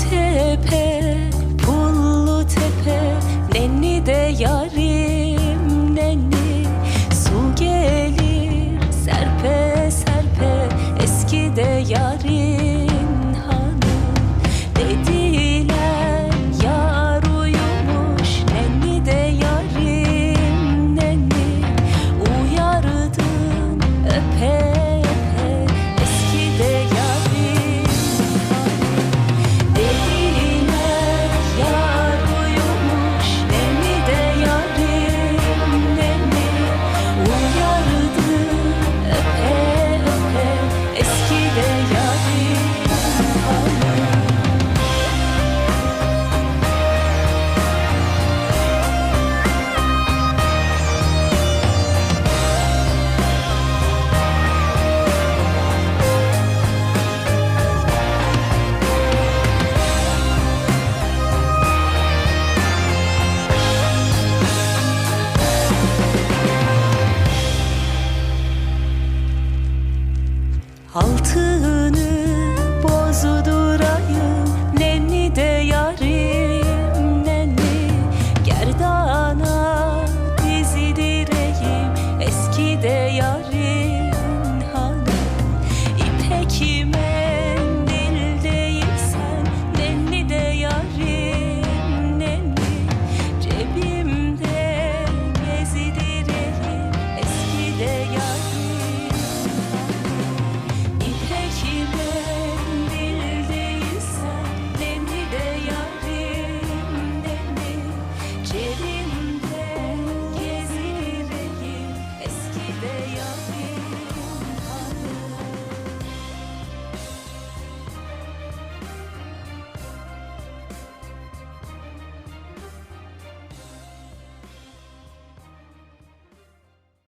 tepe, pullu tepe, nenni de yar Altını bozdurayım Nenni de yarim nenni Gerdana dizidireyim Eski de yarim.